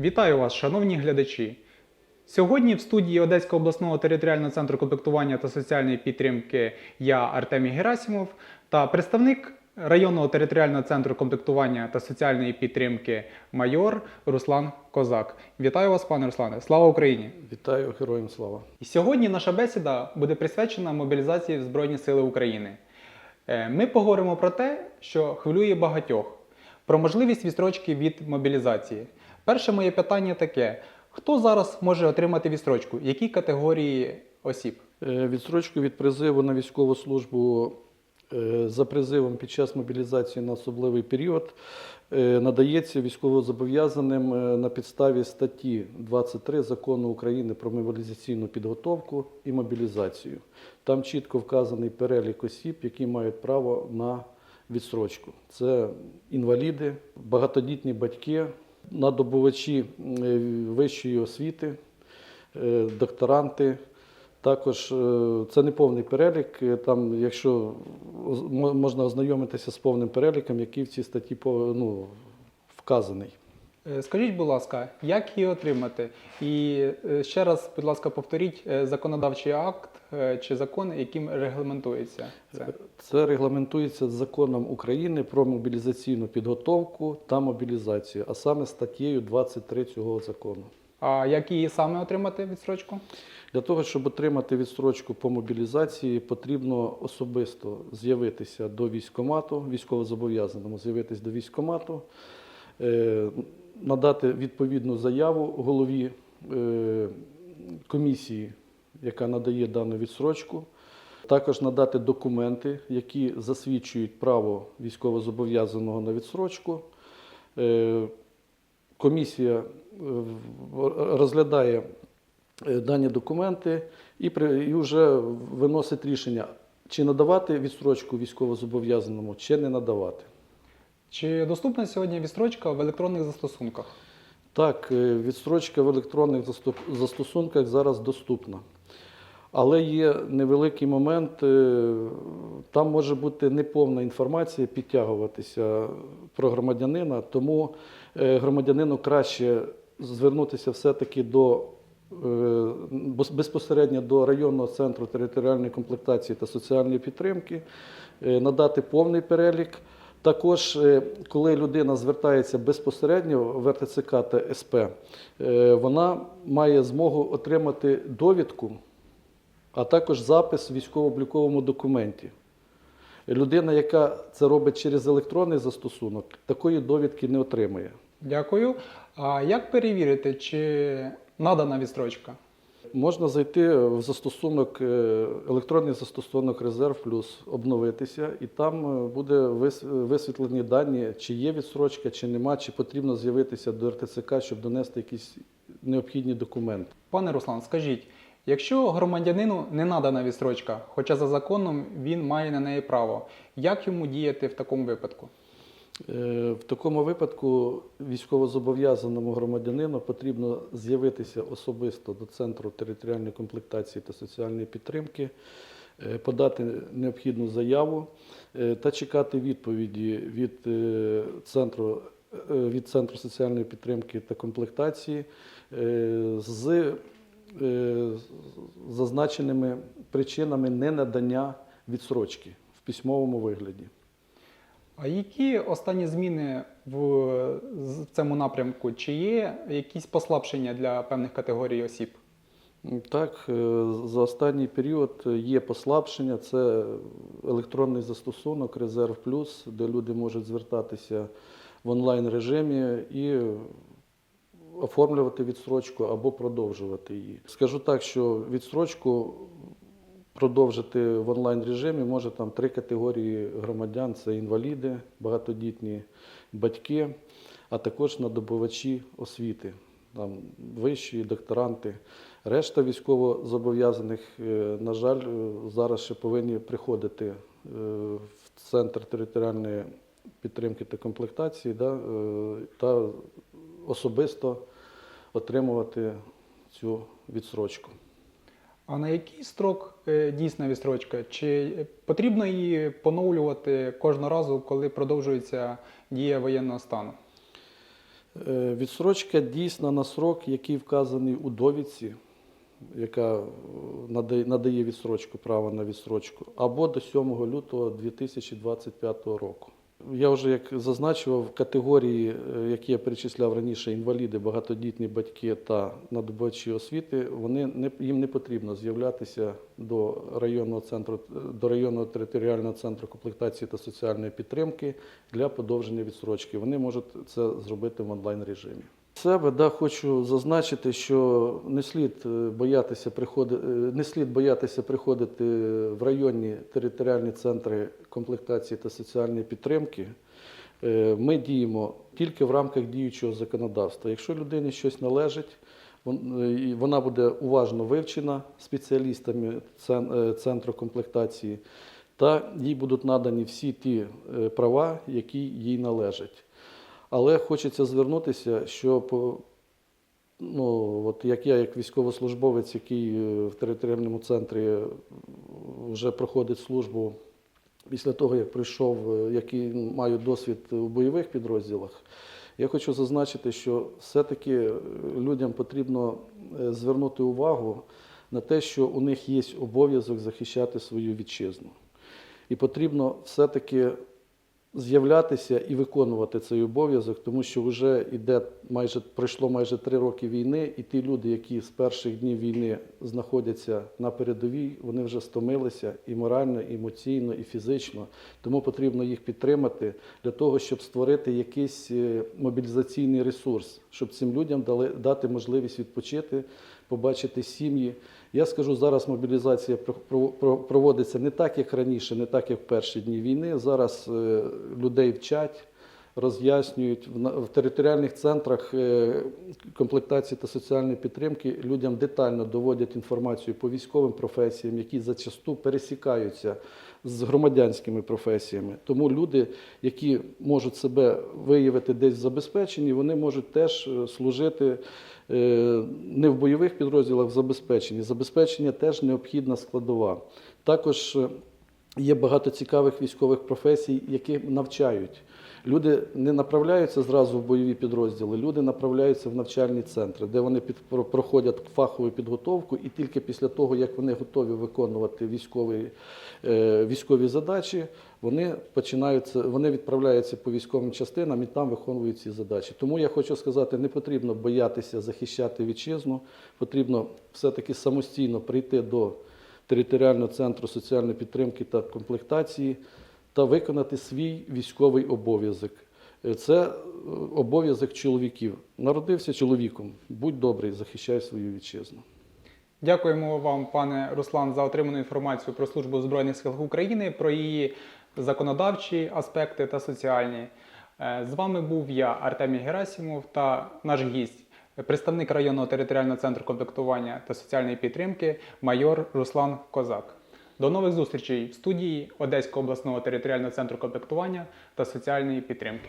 Вітаю вас, шановні глядачі. Сьогодні в студії Одеського обласного територіального центру комплектування та соціальної підтримки я Артемій Герасимов та представник районного територіального центру комплектування та соціальної підтримки майор Руслан Козак. Вітаю вас, пане Руслане! Слава Україні! Вітаю героям слава. І сьогодні наша бесіда буде присвячена мобілізації в Збройні Сили України. Е, Ми поговоримо про те, що хвилює багатьох, про можливість відстрочки від мобілізації. Перше моє питання таке: хто зараз може отримати відстрочку? Які категорії осіб? Е, Відстрочку від призиву на військову службу е, за призивом під час мобілізації на особливий період е, надається військовозобов'язаним на підставі статті 23 Закону України про мобілізаційну підготовку і мобілізацію. Там чітко вказаний перелік осіб, які мають право на відстрочку. Це інваліди, багатодітні батьки, надобувачі е, вищої освіти, е, докторанти. Також е, це не повний перелік. Там, якщо можна ознайомитися з повним переліком, який в цій статті ну, вказаний. Е, Скажіть, будь ласка, як її отримати? І е, ще раз, будь ласка, повторіть е, законодавчий акт чи закон, яким регламентується це. Це регламентується законом України про мобілізаційну підготовку та мобілізацію, а саме статтєю 23 цього закону. А як її саме отримати відстрочку? Для того, щоб отримати відстрочку по мобілізації, потрібно особисто з'явитися до військкомату, військовозобов'язаному з'явитися до військкомату, е, надати відповідну заяву голові е, комісії, яка надає дану відстрочку. Також надати документи, які засвідчують право військовозобов'язаного на відстрочку. Е, Комісія е, розглядає дані документи і, вже виносить рішення, чи надавати відстрочку військовозобов'язаному, чи не надавати. Чи доступна сьогодні відстрочка в електронних застосунках? Так, е, відстрочка в електронних застосунках зараз доступна. Але є невеликий момент, е, там може бути неповна інформація підтягуватися про громадянина, тому е, громадянину краще звернутися все-таки до безпосередньо до районного центру територіальної комплектації та соціальної підтримки, надати повний перелік. Також, е, коли людина звертається безпосередньо в РТЦК та СП, е, вона має змогу отримати довідку, а також запис в військово-обліковому документі. Людина, яка це робить через електронний застосунок, такої довідки не отримує. Дякую. А як перевірити, чи надана відстрочка? Можна зайти в застосунок, е, електронний застосунок Резерв Плюс, обновитися, і там е, буде вис- висвітлені дані, чи є відстрочка, чи нема, чи потрібно з'явитися до РТЦК, щоб донести якісь необхідні документи. Пане Руслан, скажіть, якщо громадянину не надана відстрочка, хоча за законом він має на неї право, як йому діяти в такому випадку? Е, В такому випадку військовозобов'язаному громадянину потрібно з'явитися особисто до Центру територіальної комплектації та соціальної підтримки, е, подати необхідну заяву е, та чекати відповіді від центру, від Центру соціальної підтримки та комплектації з зазначеними причинами ненадання відсрочки в письмовому вигляді. А які останні зміни в цьому напрямку? Чи є якісь послабшення для певних категорій осіб? Так, е, за останній період є послабшення. Це електронний застосунок Резерв Плюс, де люди можуть звертатися в онлайн режимі і оформлювати відстрочку або продовжувати її. Скажу так, що відстрочку продовжити в онлайн режимі може там три категорії громадян: це інваліди, багатодітні батьки, а також надобувачі освіти, там вищі докторанти. Решта військовозобов'язаних, е, на жаль, е, зараз ще повинні приходити е, в центр територіальної підтримки та комплектації да, та особисто отримувати цю відсрочку. А на який строк е, дійсна відстрочка? Чи потрібно її поновлювати кожного разу, коли продовжується дія воєнного стану? Е, Відстрочка дійсна на срок, який вказаний у довідці, яка е, надає, відстрочку, право на відстрочку, або до 7 лютого 2025 року. Я вже як зазначував, категорії, е, які я перечисляв раніше, інваліди, багатодітні батьки та надобувачі освіти, вони не їм не потрібно з'являтися до районного центру до районного територіального центру комплектації та соціальної підтримки для подовження відсрочки. Вони можуть це зробити в онлайн режимі. Себе да, хочу зазначити, що не слід е, боятися приходити, не слід боятися приходити в районні територіальні центри комплектації та соціальної підтримки. Е, Ми діємо тільки в рамках діючого законодавства. Якщо людині щось належить, е, вона буде уважно вивчена спеціалістами е, центру комплектації, та їй будуть надані всі ті е, права, які їй належать. Але хочеться звернутися, що ну, от як я, як військовослужбовець, який е, в територіальному центрі е, вже проходить службу після того, як прийшов, е, який маю досвід у бойових підрозділах, я хочу зазначити, що все-таки людям потрібно звернути увагу на те, що у них є обов'язок захищати свою вітчизну. І потрібно все-таки з'являтися і виконувати цей обов'язок, тому що вже іде майже пройшло майже три роки війни, і ті люди, які з перших днів війни знаходяться на передовій, вони вже стомилися і морально, і емоційно, і фізично. Тому потрібно їх підтримати для того, щоб створити якийсь е, мобілізаційний ресурс, щоб цим людям дали дати можливість відпочити, побачити сім'ї. Я скажу, зараз мобілізація про- про- про- проводиться не так, як раніше, не так, як в перші дні війни. Зараз е, людей вчать, роз'яснюють в територіальних центрах е, комплектації та соціальної підтримки. Людям детально доводять інформацію по військовим професіям, які зачасту пересікаються з громадянськими професіями. Тому люди, які можуть себе виявити десь в забезпеченні, вони можуть теж е, служити е, не в бойових підрозділах, в забезпеченні. Забезпечення теж необхідна складова. Також е, є багато цікавих військових професій, які навчають. Люди не направляються зразу в бойові підрозділи, люди направляються в навчальні центри, де вони під, проходять фахову підготовку, і тільки після того, як вони готові виконувати військові, е, військові задачі, вони починаються, вони відправляються по військовим частинам і там виконують ці задачі. Тому я хочу сказати, не потрібно боятися захищати вітчизну, потрібно все-таки самостійно прийти до територіального центру соціальної підтримки та комплектації та виконати свій військовий обов'язок. Е, Це е, обов'язок чоловіків. Народився чоловіком. Будь добрий, захищай свою вітчизну. Дякуємо вам, пане Руслан, за отриману інформацію про службу Збройних силах України, про її законодавчі аспекти та соціальні. Е, З вами був я, Артемій Герасимов, та наш гість, представник районного територіального центру комплектування та соціальної підтримки, майор Руслан Козак. До нових зустрічей в студії Одеського обласного територіального центру комплектування та соціальної підтримки.